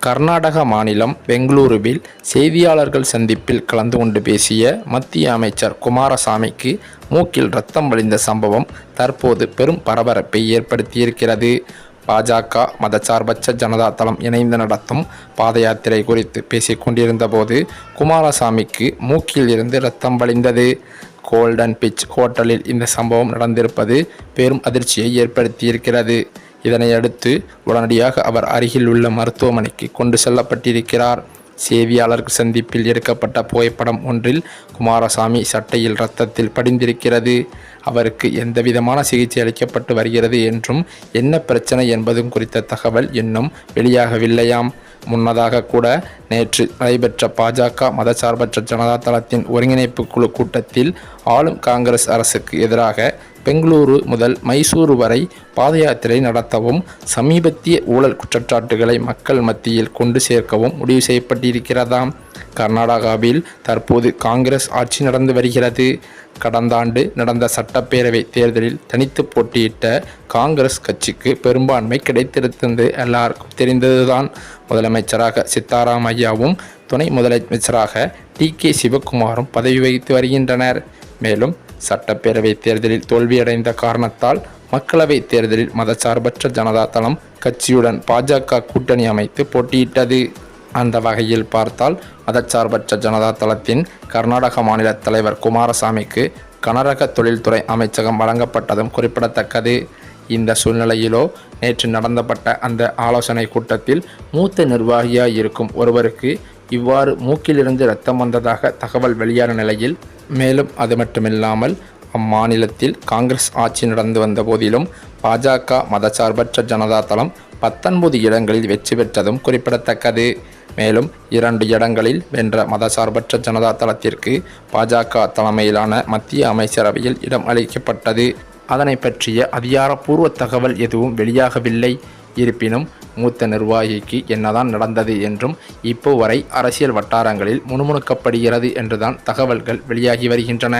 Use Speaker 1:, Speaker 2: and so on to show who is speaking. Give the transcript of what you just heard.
Speaker 1: கர்நாடக மாநிலம் பெங்களூருவில் செய்தியாளர்கள் சந்திப்பில் கலந்து கொண்டு பேசிய மத்திய அமைச்சர் குமாரசாமிக்கு மூக்கில் ரத்தம் வழிந்த சம்பவம் தற்போது பெரும் பரபரப்பை ஏற்படுத்தியிருக்கிறது. பாஜக மதச்சார்பற்ற ஜனதா தளம் இணைந்து நடத்தும் பாத யாத்திரை குறித்து பேசிக் கொண்டிருந்தபோது குமாரசாமிக்கு மூக்கில் இருந்து ரத்தம் வழிந்தது. கோல்டன் பிச் ஹோட்டலில் இந்த சம்பவம் நடந்திருப்பது பெரும் அதிர்ச்சியை ஏற்படுத்தியிருக்கிறது. இதனையடுத்து உடனடியாக அவர் அருகில் உள்ள மருத்துவமனைக்கு கொண்டு செல்லப்பட்டிருக்கிறார். செய்தியாளர் சந்திப்பில் எடுக்கப்பட்ட புகைப்படம் ஒன்றில் குமாரசாமி சட்டையில் இரத்தத்தில் படிந்திருக்கிறது. அவருக்கு எந்தவிதமான சிகிச்சை அளிக்கப்பட்டு வருகிறது என்றும் என்ன பிரச்சனை என்பதும் குறித்த தகவல் இன்னும் வெளியாகவில்லையாம். முன்னதாக கூட நேற்று நடைபெற்ற பாஜக மதசார்பற்ற ஜனதா தளத்தின் ஒருங்கிணைப்பு குழு கூட்டத்தில் ஆளும் காங்கிரஸ் அரசுக்கு எதிராக பெங்களூரு முதல் மைசூரு வரை பாத யாத்திரை நடத்தவும் சமீபத்திய ஊழல் குற்றச்சாட்டுகளை மக்கள் மத்தியில் கொண்டு சேர்க்கவும் முடிவு செய்யப்பட்டிருக்கிறதாம். கர்நாடகாவில் தற்போது காங்கிரஸ் ஆட்சி நடந்து வருகிறது. கடந்த ஆண்டு நடந்த சட்டப்பேரவை தேர்தலில் தனித்து போட்டியிட்ட காங்கிரஸ் கட்சிக்கு பெரும்பான்மை கிடைத்திருந்தது எல்லாருக்கும் தெரிந்ததுதான். முதலமைச்சராக சித்தாராமையாவும் துணை முதலமைச்சராக டி கே சிவகுமாரும் பதவி வகித்து வருகின்றனர். மேலும் சட்டப்பேரவை தேர்தலில் தோல்வியடைந்த காரணத்தால் மக்களவை தேர்தலில் மதச்சார்பற்ற ஜனதா தளம் கட்சியுடன் பாஜக கூட்டணி அமைத்து போட்டியிட்டது. அந்த வகையில் பார்த்தால் மதச்சார்பற்ற ஜனதா தளத்தின் கர்நாடக மாநில தலைவர் குமாரசாமிக்கு கனரக தொழில்துறை அமைச்சகம் வழங்கப்பட்டதும் குறிப்பிடத்தக்கது. இந்த சூழ்நிலையிலோ நேற்று நடந்தப்பட்ட அந்த ஆலோசனை கூட்டத்தில் மூத்த நிர்வாகியாய் இருக்கும் ஒருவருக்கு இவ்வாறு மூக்கிலிருந்து ரத்தம் வந்ததாக தகவல் வெளியான நிலையில் மேலும் அது மட்டுமில்லாமல் அம்மாநிலத்தில் காங்கிரஸ் ஆட்சி நடந்து வந்த போதிலும் பாஜக மதச்சார்பற்ற ஜனதா தளம் பத்தொன்பது இடங்களில் வெற்றி பெற்றதும் குறிப்பிடத்தக்கது. மேலும் இரண்டு இடங்களில் வென்ற மதசார்பற்ற ஜனதா தளத்திற்கு பாஜக தலைமையிலான மத்திய அமைச்சரவையில் இடம் அளிக்கப்பட்டது. அதனை பற்றிய அதிகாரப்பூர்வ தகவல் எதுவும் வெளியாகவில்லை. இருப்பினும் மூத்த நிர்வாகிக்கு என்னதான் நடந்தது என்றும் இப்போ வரை அரசியல் வட்டாரங்களில் முணுமுணுக்கப்படுகிறது என்றுதான் தகவல்கள் வெளியாகி வருகின்றன.